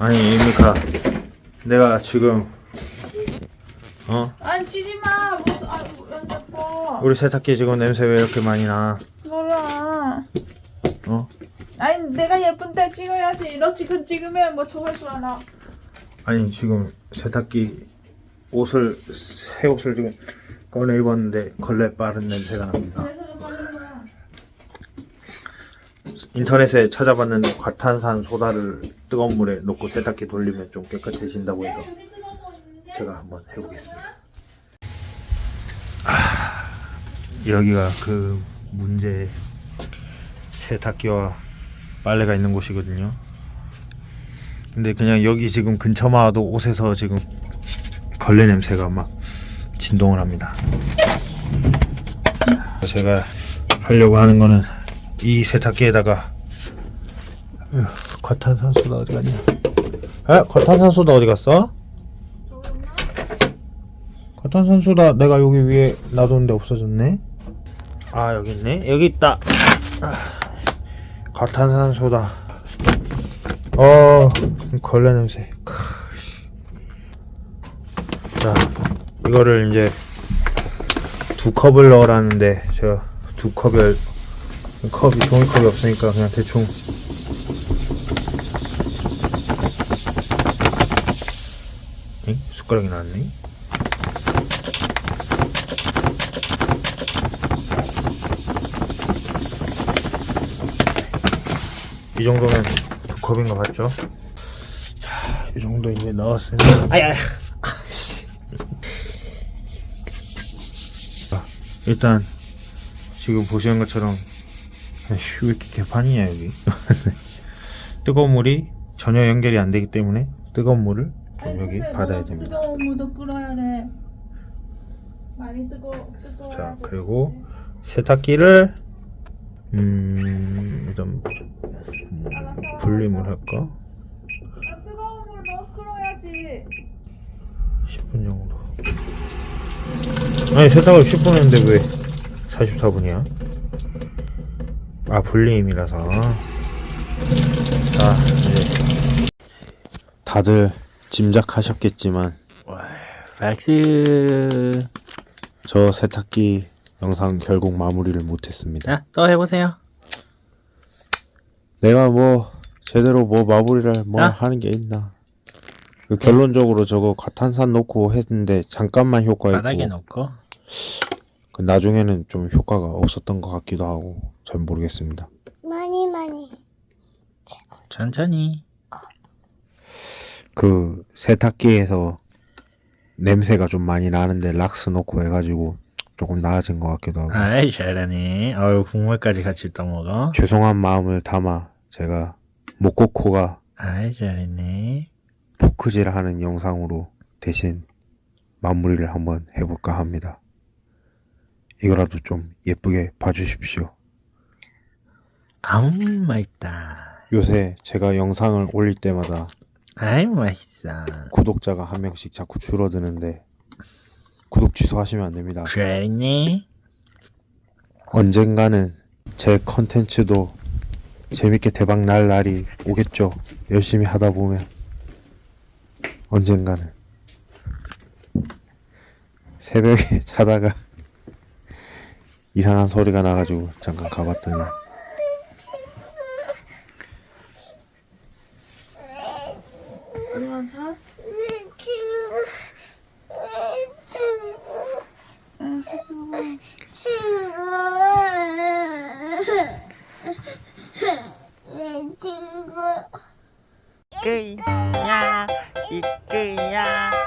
아니 이미카 내가 지금 어 아니 찌지 마. 무슨 아 연접어. 우리 세탁기 지금 냄새 왜 이렇게 많이 나? 몰라. 어? 아니 내가 예쁜 때 찍어야지. 너 지금 찍으면 뭐 조회수 하나. 아니 지금 세탁기 옷을 새 옷을 지금 꺼내 입었는데 걸레 빠른 냄새가 납니다. 그래서 좀 빠는 거야. 인터넷에 찾아봤는데 과탄산 소다를 뜨거운 물에 넣고 세탁기 돌리면 좀 깨끗해진다고 해서. 제가 한번 해보겠습니다. 아, 여기가 그 문제 세탁기와 빨래가 있는 곳이거든요. 근데 그냥 여기 지금 근처만 와도 옷에서 지금 걸레 냄새가 막 진동을 합니다. 제가 하려고 하는 거는 이 세탁기에다가 으, 과탄산소다 어디 갔냐? 아, 과탄산소다 어디 갔어? 과탄산소다 내가 여기 위에 놔뒀는데 없어졌네. 아 여기 있네. 여기 있다. 아, 과탄산소다. 어 걸레 냄새. 크. 자 이거를 이제 두 컵을 넣으라는데 저 두 컵을 컵이 종이컵이 없으니까 그냥 대충 엥? 숟가락이 나왔네. 이 정도면 두 컵인 것 같죠? 자, 이 정도 이제 넣었으니. 아야, 아씨. 자, 일단 지금 보시는 것처럼 휴, 왜 이렇게 개판이냐 여기. 뜨거운 물이 전혀 연결이 안 되기 때문에 뜨거운 물을 좀 여기 근데 받아야 됩니다. 뜨거운 물도 끓어야 돼. 많이 뜨거 뜨거워. 자 그리고 세탁기를 음 일단 음, 분림을 할까? 아, 뜨거운 물 넣어 끓어야지. 10분 정도 아니 세탁을 10분 했는데 왜 44분이야? 아 분림이라서 자 이제 다들 짐작하셨겠지만 박스. 저 세탁기 영상 결국 마무리를 못했습니다 자, 또 해보세요. 내가 뭐 제대로 뭐 마무리를 뭐 아? 하는 게 있나? 그 결론적으로 저거 과탄산 넣고 했는데 잠깐만 효과였고 바닥에 놓고. 그 나중에는 좀 효과가 없었던 것 같기도 하고 잘 모르겠습니다. 많이 많이 천천히. 그 세탁기에서 냄새가 좀 많이 나는데 락스 넣고 해가지고 조금 나아진 것 같기도 하고 아이, 잘하네. 어유 국물까지 같이 떠먹어. 죄송한 마음을 담아 제가 모코코가 아이, 잘했네. 포크질 하는 영상으로 대신 마무리를 한번 해볼까 합니다. 이거라도 좀 예쁘게 봐주십시오. 아우, 맛있다. 요새 제가 영상을 올릴 때마다 아이, 맛있어. 구독자가 한 명씩 자꾸 줄어드는데 구독 취소하시면 안 됩니다. 잘했네. 언젠가는 제 컨텐츠도 재밌게 대박 날 날이 오겠죠. 열심히 하다 보면 언젠가는 새벽에 자다가 이상한 소리가 나가지고 잠깐 가봤더니 이끄야, 이끄야, 이끄.